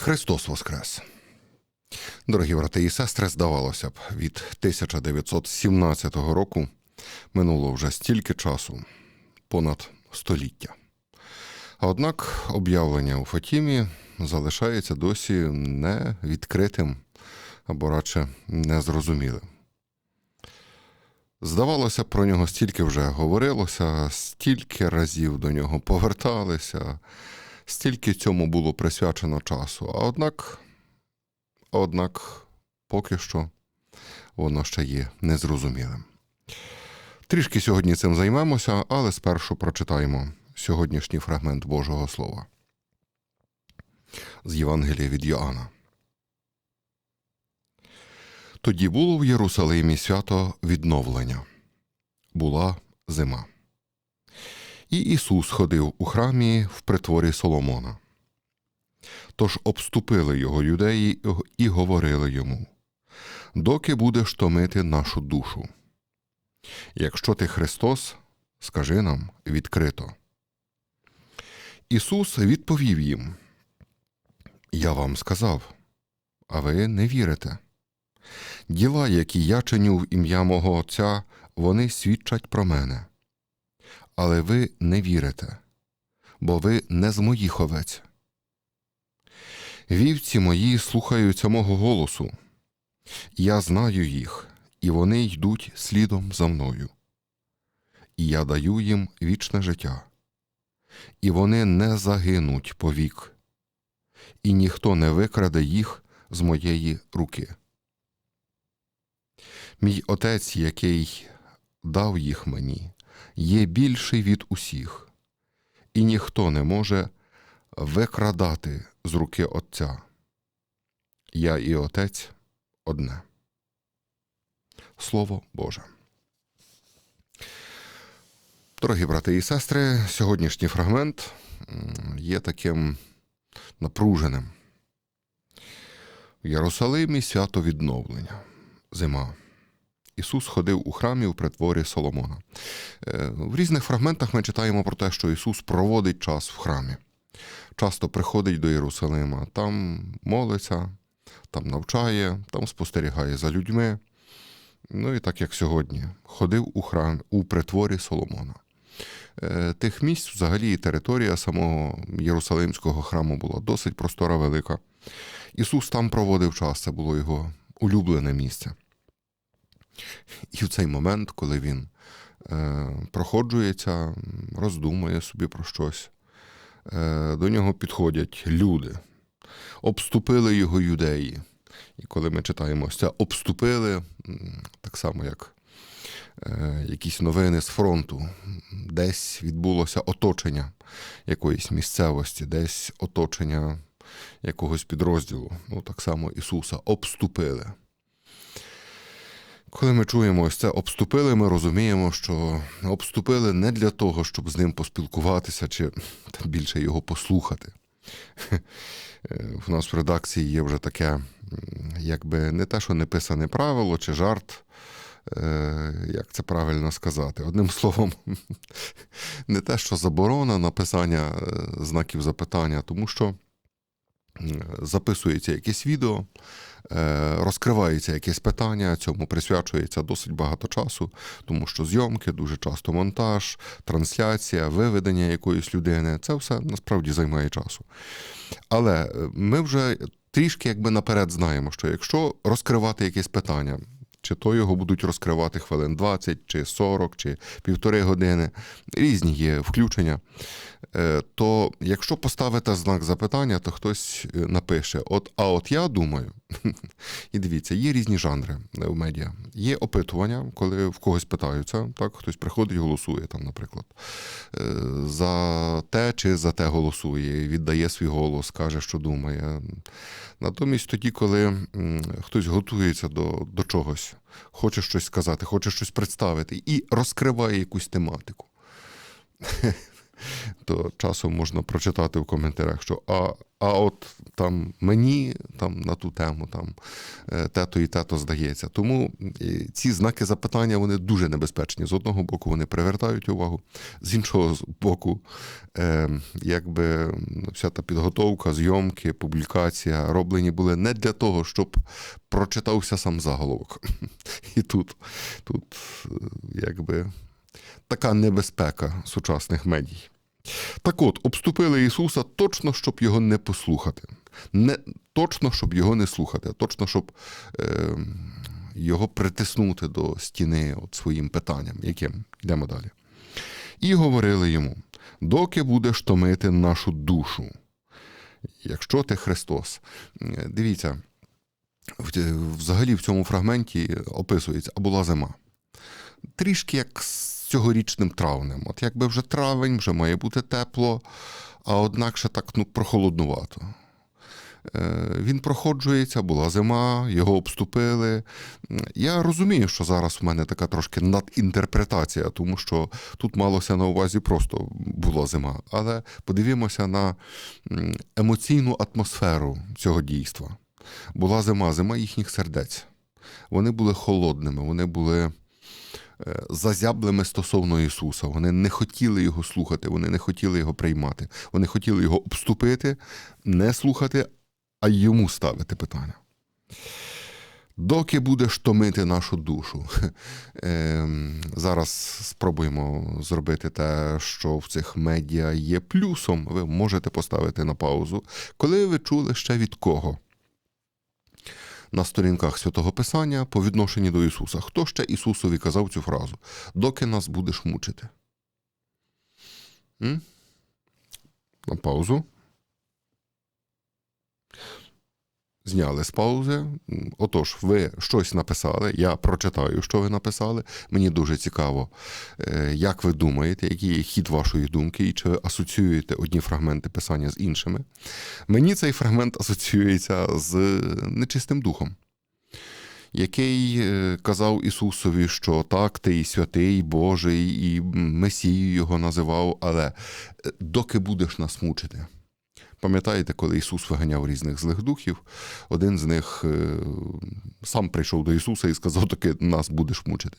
Христос Воскрес! Дорогі брати і сестри, здавалося б, від 1917 року минуло вже стільки часу, понад століття. А однак об'явлення у Фатімі залишається досі не відкритим або радше незрозумілим. Здавалося, про нього стільки вже говорилося, стільки разів до нього поверталися, стільки цьому було присвячено часу. А однак, однак, поки що воно ще є незрозумілим. Трішки сьогодні цим займемося, але спершу прочитаємо сьогоднішній фрагмент Божого Слова з Євангелія від Йоанна. Тоді було в Єрусалимі свято відновлення. Була зима. І Ісус ходив у храмі в притворі Соломона. Тож обступили його юдеї і говорили йому: Доки будеш томити нашу душу? Якщо ти Христос, скажи нам відкрито. Ісус відповів їм: Я вам сказав, а ви не вірите. Діла, які я чиню в ім'я мого Отця, вони свідчать про мене. Але ви не вірите, бо ви не з моїх овець. Вівці мої слухаються мого голосу. Я знаю їх, і вони йдуть слідом за мною. І я даю їм вічне життя, і вони не загинуть повік, і ніхто не викраде їх з моєї руки. Мій отець, який дав їх мені, є більший від усіх, і ніхто не може викрадати з руки Отця. Я і Отець одне. Слово Боже. Дорогі брати і сестри, сьогоднішній фрагмент є таким напруженим. В Єрусалимі свято відновлення, зима. Ісус ходив у храмі у притворі Соломона. В різних фрагментах ми читаємо про те, що Ісус проводить час в храмі. Часто приходить до Єрусалима, там молиться, там навчає, там спостерігає за людьми. Ну і так як сьогодні, ходив у храм у притворі Соломона. Тих місць, взагалі, територія самого Єрусалимського храму була досить простора велика. Ісус там проводив час, це було його улюблене місце. І в цей момент, коли він е, проходжується, роздумує собі про щось, е, до нього підходять люди, обступили його юдеї. І коли ми читаємо це обступили, так само як е, якісь новини з фронту, десь відбулося оточення якоїсь місцевості, десь оточення якогось підрозділу. Ну, так само Ісуса обступили. Коли ми чуємо ось це обступили, ми розуміємо, що обступили не для того, щоб з ним поспілкуватися чи більше його послухати. В нас в редакції є вже таке, якби не те, що неписане правило чи жарт, як це правильно сказати. Одним словом, не те, що заборона написання знаків запитання, тому що записується якесь відео, розкривається якесь питання, цьому присвячується досить багато часу, тому що зйомки, дуже часто монтаж, трансляція, виведення якоїсь людини це все насправді займає часу. Але ми вже трішки якби наперед знаємо, що якщо розкривати якесь питання, чи то його будуть розкривати хвилин 20, чи 40, чи півтори години, різні є включення. То якщо поставити знак запитання, то хтось напише: от, а от я думаю, і дивіться, є різні жанри в медіа. Є опитування, коли в когось питаються, так, хтось приходить, голосує, там, наприклад, за те чи за те голосує, віддає свій голос, каже, що думає. Натомість тоді, коли хтось готується до, до чогось, хоче щось сказати, хоче щось представити і розкриває якусь тематику. то часом можна прочитати в коментарях, що а, а от там мені там на ту тему там е, тето і тето здається. Тому ці знаки запитання вони дуже небезпечні. З одного боку, вони привертають увагу, з іншого боку, е, якби вся та підготовка, зйомки, публікація роблені були не для того, щоб прочитався сам заголовок. І тут, тут е, якби така небезпека сучасних медій. Так от, обступили Ісуса точно, щоб його не послухати. Не точно, щоб його не слухати, а точно, щоб е, його притиснути до стіни от своїм питанням, яким йдемо далі. І говорили йому: доки будеш томити нашу душу, якщо ти Христос. Е, Дивіться, взагалі в цьому фрагменті описується, а була зима. Трішки як цьогорічним травнем. От якби вже травень, вже має бути тепло, а однак ще так ну, прохолоднувато. Е, Він проходжується, була зима, його обступили. Я розумію, що зараз в мене така трошки надінтерпретація, тому що тут малося на увазі просто була зима. Але подивімося на емоційну атмосферу цього дійства. Була зима, зима їхніх сердець. Вони були холодними, вони були зазяблими стосовно Ісуса. Вони не хотіли його слухати, вони не хотіли його приймати. Вони хотіли його обступити, не слухати, а йому ставити питання. Доки будеш томити нашу душу. Ем, Зараз спробуємо зробити те, що в цих медіа є плюсом. Ви можете поставити на паузу, коли ви чули ще від кого на сторінках Святого Писання по відношенню до Ісуса. Хто ще Ісусові казав цю фразу? Доки нас будеш мучити? М? На паузу. Зняли з паузи. Отож, ви щось написали. Я прочитаю, що ви написали. Мені дуже цікаво, е, як ви думаєте, який є хід вашої думки, і чи ви асоціюєте одні фрагменти писання з іншими. Мені цей фрагмент асоціюється з нечистим духом, який е, казав Ісусові, що так, ти і святий, Божий, і Месію його називав, але е, доки будеш нас мучити. Пам'ятаєте, коли Ісус виганяв різних злих духів, один з них е, сам прийшов до Ісуса і сказав, доки нас будеш мучити.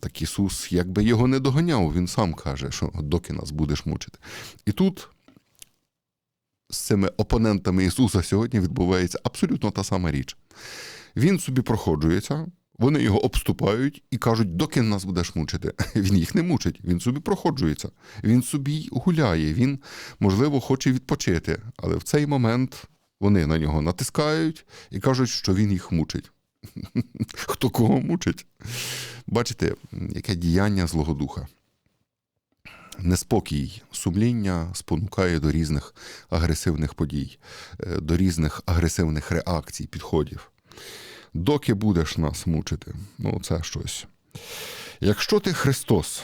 Так Ісус, якби його не доганяв, Він сам каже, що доки нас будеш мучити. І тут з цими опонентами Ісуса сьогодні відбувається абсолютно та сама річ. Він собі проходжується, вони його обступають і кажуть, доки нас будеш мучити. Він їх не мучить, він собі проходжується, він собі гуляє, він, можливо, хоче відпочити, але в цей момент вони на нього натискають і кажуть, що він їх мучить. Хто кого мучить? Бачите, яке діяння Злого Духа. Неспокій, сумління спонукає до різних агресивних подій, е, до різних агресивних реакцій, підходів. Доки будеш нас мучити, ну це щось. Якщо ти Христос,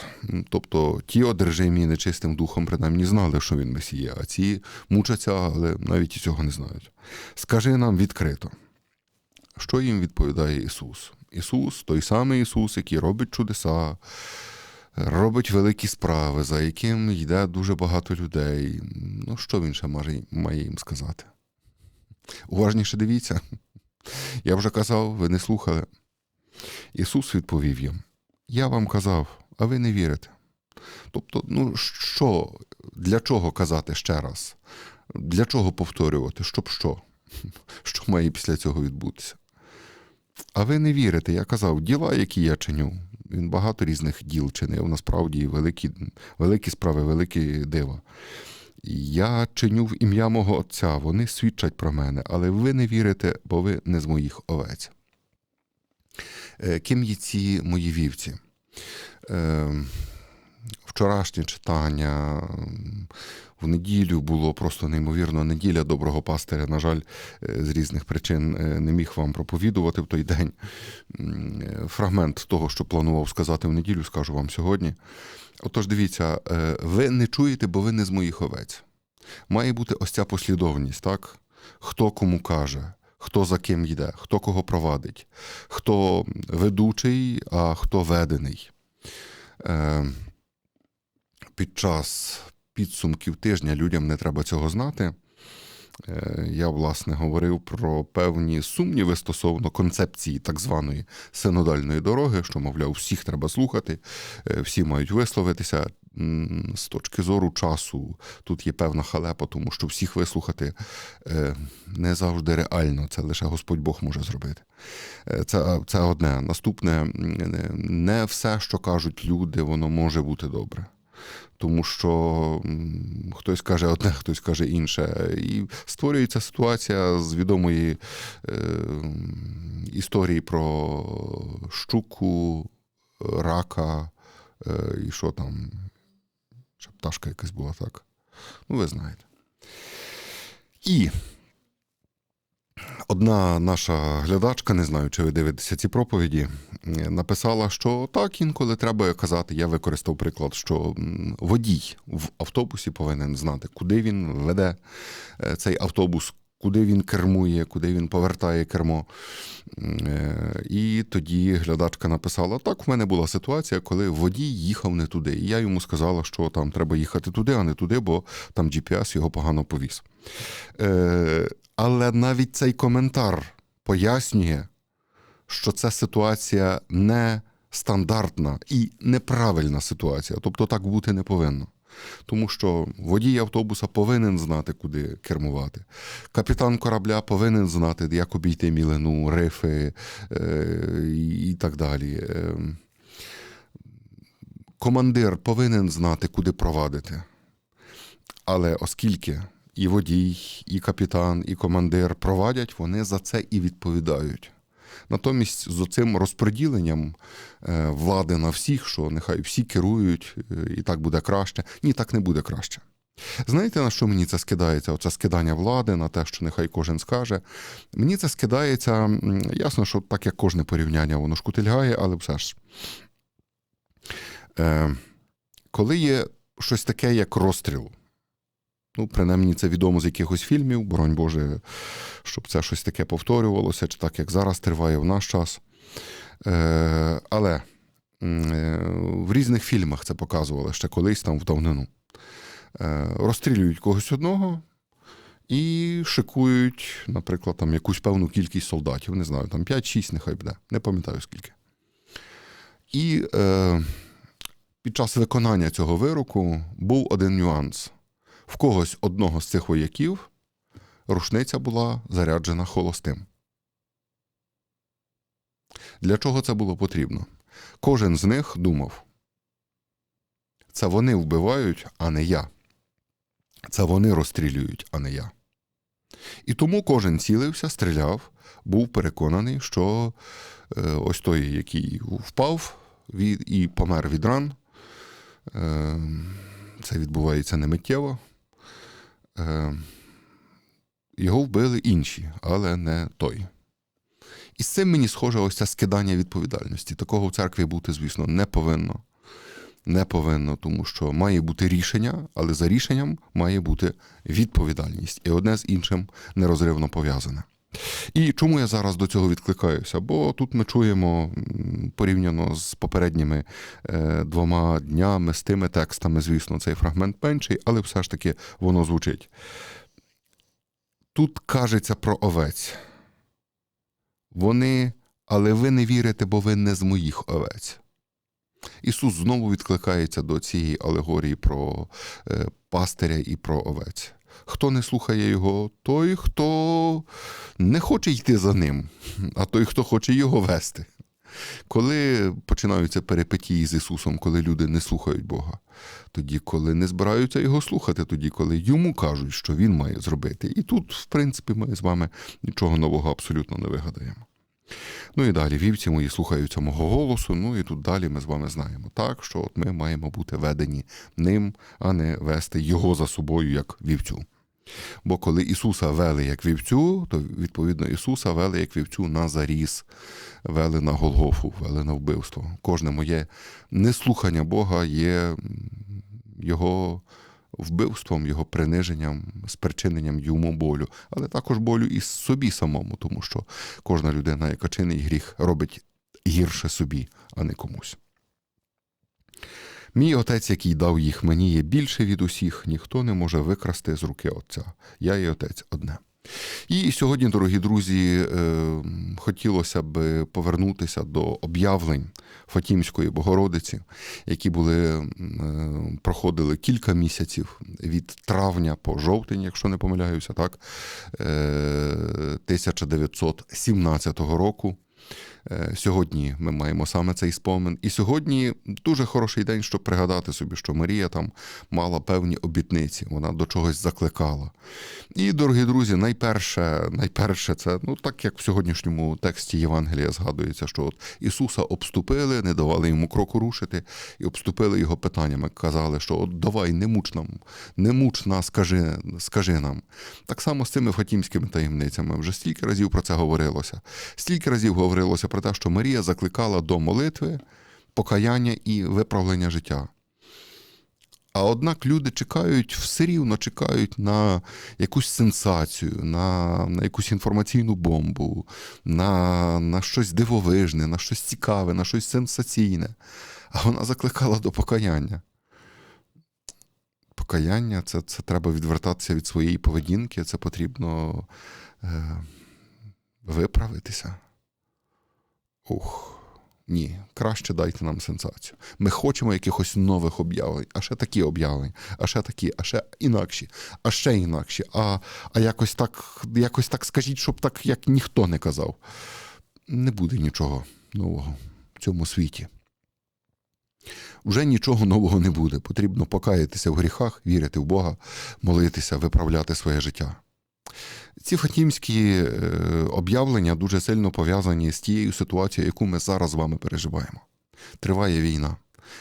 тобто ті одержимі нечистим духом принаймні знали, що він Месія, а ці мучаться, але навіть і цього не знають. Скажи нам відкрито, що їм відповідає Ісус? Ісус, той самий Ісус, який робить чудеса, робить великі справи, за яким йде дуже багато людей. Ну, що він ще має, їм сказати? Уважніше дивіться. Я вже казав, ви не слухали. Ісус відповів їм: Я вам казав, а ви не вірите. Тобто, ну що, для чого казати ще раз? Для чого повторювати? Щоб що? Що має після цього відбутися? А ви не вірите, я казав, діла, які я чиню. Він багато різних діл чинив, насправді великі, великі справи, великі дива. Я чиню в ім'я мого Отця, вони свідчать про мене, але ви не вірите, бо ви не з моїх овець. Е, Ким є ці мої вівці? Вчорашнє читання в неділю було просто неймовірно. Неділя доброго пастиря, на жаль, е, з різних причин е, не міг вам проповідувати в той день. Е, Фрагмент того, що планував сказати в неділю, скажу вам сьогодні. Отож, дивіться, ви не чуєте, бо ви не з моїх овець. Має бути ось ця послідовність, так? Хто кому каже, хто за ким йде, хто кого провадить, хто ведучий, а хто ведений. Під час підсумків тижня людям не треба цього знати. Е, Я, власне, говорив про певні сумніви стосовно концепції так званої синодальної дороги, що, мовляв, всіх треба слухати, е, всі мають висловитися. З точки зору часу тут є певна халепа, тому що всіх вислухати е, не завжди реально, це лише Господь Бог може зробити. Це, це одне. Наступне, не- не все, що кажуть люди, воно може бути добре. Тому що хтось каже одне, хтось каже інше. І створюється ситуація з відомої е, історії про щуку, рака е, і що там. Ще пташка якась була так. Ну, ви знаєте. І одна наша глядачка, не знаю, чи ви дивитеся ці проповіді, е, написала, що так, інколи треба казати. Я використав приклад, що водій в автобусі повинен знати, куди він веде е, цей автобус, куди він кермує, куди він повертає кермо. Е, І тоді глядачка написала: так, в мене була ситуація, коли водій їхав не туди. І я йому сказала, що там треба їхати туди, а не туди, бо там GPS його погано повіз. Але навіть цей коментар пояснює, що це ситуація не стандартна і неправильна ситуація. Тобто так бути не повинно. Тому що водій автобуса повинен знати, куди кермувати. Капітан корабля повинен знати, як обійти мілину, рифи е, і так далі. Е, командир повинен знати, куди провадити. Але оскільки і водій, і капітан, і командир провадять, вони за це і відповідають. Натомість з оцим розподіленням е, влади на всіх, що нехай всі керують, е, і так буде краще. Ні, так не буде краще. Знаєте, на що мені це скидається? Оце скидання влади на те, що нехай кожен скаже. Мені це скидається, ясно, що так як кожне порівняння, воно шкутильгає, але все ж. Е, коли є щось таке, як розстріл, ну, принаймні, це відомо з якихось фільмів, боронь Боже, щоб це щось таке повторювалося, чи так, як зараз триває в наш час. Е, але е, в різних фільмах це показували ще колись там в давнину. Е, розстрілюють когось одного і шикують, наприклад, там якусь певну кількість солдатів, не знаю, там 5-6, нехай буде, не пам'ятаю скільки. І е, під час виконання цього вироку був один нюанс. В когось одного з цих вояків рушниця була заряджена холостим. Для чого це було потрібно? Кожен з них думав: це вони вбивають, а не я. Це вони розстрілюють, а не я. І тому кожен цілився, стріляв, був переконаний, що е, ось той, який впав і помер від ран, е, це відбувається не миттєво. Е, його вбили інші, але не той. І з цим мені схоже ось це скидання відповідальності. Такого в церкві бути, звісно, не повинно. Не повинно, тому що має бути рішення, але за рішенням має бути відповідальність. І одне з іншим нерозривно пов'язане. І чому я зараз до цього відкликаюся? Бо тут ми чуємо порівняно з попередніми е, двома днями, з тими текстами, звісно, цей фрагмент менший, але все ж таки воно звучить. Тут кажеться про овець. Вони, але ви не вірите, бо ви не з моїх овець. Ісус знову відкликається до цієї алегорії про е, пастиря і про овець. Хто не слухає його, той, хто не хоче йти за ним, а той, хто хоче його вести. Коли починаються перипетії з Ісусом, коли люди не слухають Бога, тоді, коли не збираються його слухати, тоді, коли йому кажуть, що він має зробити. І тут, в принципі, ми з вами нічого нового абсолютно не вигадаємо. Ну і далі вівці мої слухаються мого голосу. Ну і тут далі ми з вами знаємо так, що от ми маємо бути ведені ним, а не вести його за собою як вівцю. Бо коли Ісуса вели як вівцю, то відповідно Ісуса вели як вівцю на заріз, вели на Голгофу, вели на вбивство. Кожне моє неслухання Бога є Його вбивством, його приниженням, спричиненням йому болю, але також болю і собі самому, тому що кожна людина, яка чинить гріх, робить гірше собі, а не комусь. Мій отець, який дав їх мені, є більше від усіх, ніхто не може викрасти з руки Отця. Я і отець одне. І сьогодні, дорогі друзі, е, хотілося б повернутися до об'явлень Фатімської Богородиці, які були, е, проходили кілька місяців від травня по жовтень, якщо не помиляюся, так, е, 1917 року. Е, Сьогодні ми маємо саме цей спомин. І сьогодні дуже хороший день, щоб пригадати собі, що Марія там мала певні обітниці, вона до чогось закликала. І, дорогі друзі, найперше, найперше це, ну так як в сьогоднішньому тексті Євангелія згадується, що от Ісуса обступили, не давали йому кроку рушити, і обступили його питаннями. Казали, що от давай, не муч нам, не муч нас, скажи, скажи нам. Так само з цими фатімськими таємницями. Вже стільки разів про це говорилося. Стільки разів говорилося про те, що Марія закликала до молитви, покаяння і виправлення життя. А однак люди чекають, все рівно чекають на якусь сенсацію, на, на якусь інформаційну бомбу, на, на щось дивовижне, на щось цікаве, на щось сенсаційне. А вона закликала до покаяння. Покаяння це, це треба відвертатися від своєї поведінки, це потрібно е, виправитися. Ух. Ні, краще дайте нам сенсацію. Ми хочемо якихось нових об'явлень, а ще такі об'явлення, а ще такі, а ще інакші, а ще інакші. А, а якось так, якось так скажіть, щоб так, як ніхто не казав. Не буде нічого нового в цьому світі. Вже нічого нового не буде. Потрібно покаятися в гріхах, вірити в Бога, молитися, виправляти своє життя. Ці фатімські е, об'явлення дуже сильно пов'язані з тією ситуацією, яку ми зараз з вами переживаємо. Триває війна.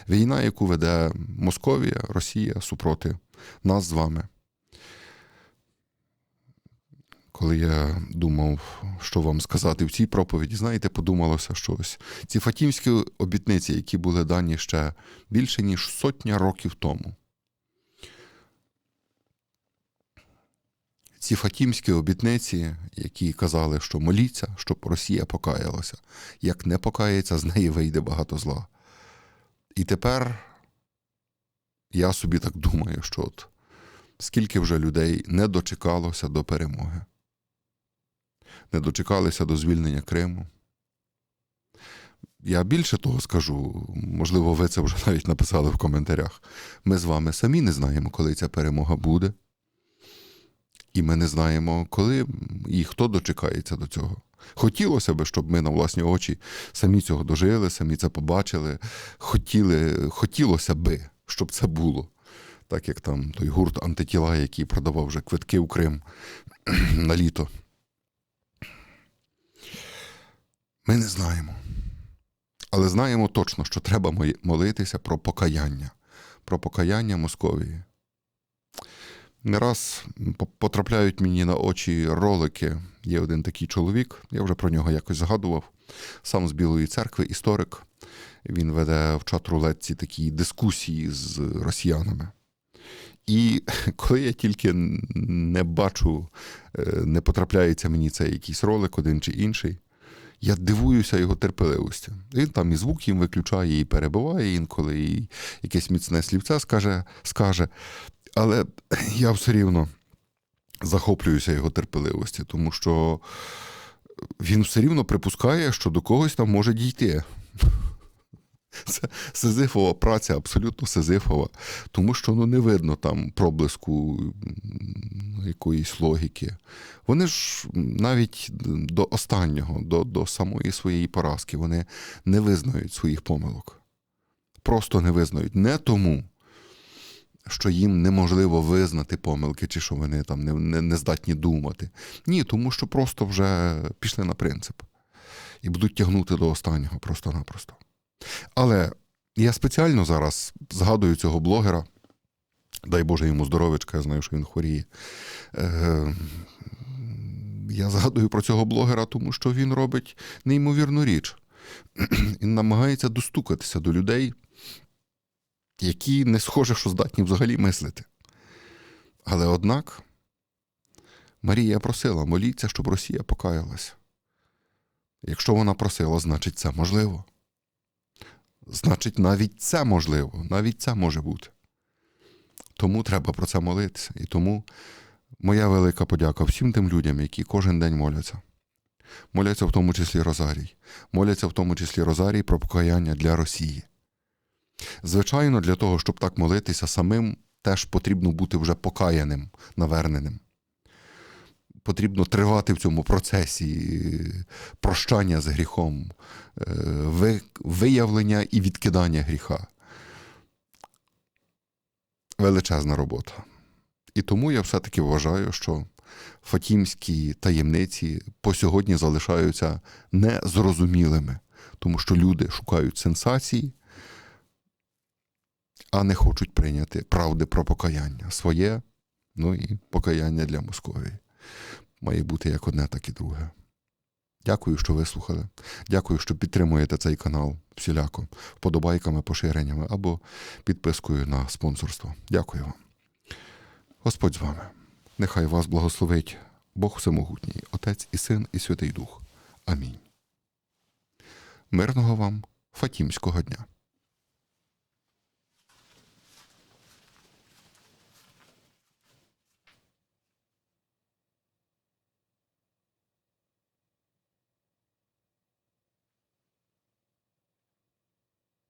Війна, яку веде Московія, Росія супроти нас з вами. Коли я думав, що вам сказати в цій проповіді, знаєте, подумалося щось. Ці фатімські обітниці, які були дані ще більше ніж сотня років тому. Ці фатімські обітниці, які казали, що моліться, щоб Росія покаялася. Як не покається, з неї вийде багато зла. І тепер я собі так думаю, що от скільки вже людей не дочекалося до перемоги, не дочекалися до звільнення Криму. Я більше того скажу, можливо, ви це вже навіть написали в коментарях. Ми з вами самі не знаємо, коли ця перемога буде. І ми не знаємо, коли і хто дочекається до цього. Хотілося б, щоб ми на власні очі самі цього дожили, самі це побачили. Хотіли, Хотілося би, щоб це було. Так як там той гурт антитіла, який продавав вже квитки в Крим на літо. Ми не знаємо. Але знаємо точно, що треба молитися про покаяння, про покаяння Московії. Не раз потрапляють мені на очі ролики. Є один такий чоловік, я вже про нього якось згадував. Сам з Білої церкви, історик. Він веде в чат-рулетці такі дискусії з росіянами. І коли я тільки не бачу, не потрапляється мені цей якийсь ролик, один чи інший, я дивуюся його терпеливості. Він там і звук їм виключає, і перебуває інколи, і якесь міцне слівце скаже, скаже. Але я все рівно захоплююся його терпеливості, тому що він все рівно припускає, що до когось там може дійти. Це Сизифова праця, абсолютно Сизифова, тому що ну, не видно там проблиску якоїсь логіки. Вони ж навіть до останнього, до, до самої своєї поразки, вони не визнають своїх помилок. Просто не визнають. Не тому, що їм неможливо визнати помилки, чи що вони там не, не, не здатні думати. Ні, тому що просто вже пішли на принцип і будуть тягнути до останнього просто-напросто. Але я спеціально зараз згадую цього блогера. Дай Боже йому здоров'ячка, я знаю, що він хворіє. Е, Я згадую про цього блогера, тому що він робить неймовірну річ. Він намагається достукатися до людей, які не схоже, що здатні взагалі мислити. Але однак Марія просила, моліться, щоб Росія покаялася. Якщо вона просила, значить це можливо. Значить, навіть це можливо, навіть це може бути. Тому треба про це молитися. І тому моя велика подяка всім тим людям, які кожен день моляться. Моляться в тому числі Розарій, моляться в тому числі Розарій про покаяння для Росії. Звичайно, для того, щоб так молитися самим, теж потрібно бути вже покаяним, наверненим. Потрібно тривати в цьому процесі е, прощання з гріхом, е, виявлення і відкидання гріха. Величезна робота. І тому я все-таки вважаю, що фатімські таємниці по сьогодні залишаються незрозумілими, тому що люди шукають сенсації, а не хочуть прийняти правди про покаяння своє, ну і покаяння для Московії. Має бути як одне, так і друге. Дякую, що вислухали. Дякую, що підтримуєте цей канал всіляко, вподобайками, поширеннями або підпискою на спонсорство. Дякую вам. Господь з вами. Нехай вас благословить Бог Всемогутній, Отець і Син, і Святий Дух. Амінь. Мирного вам Фатімського дня.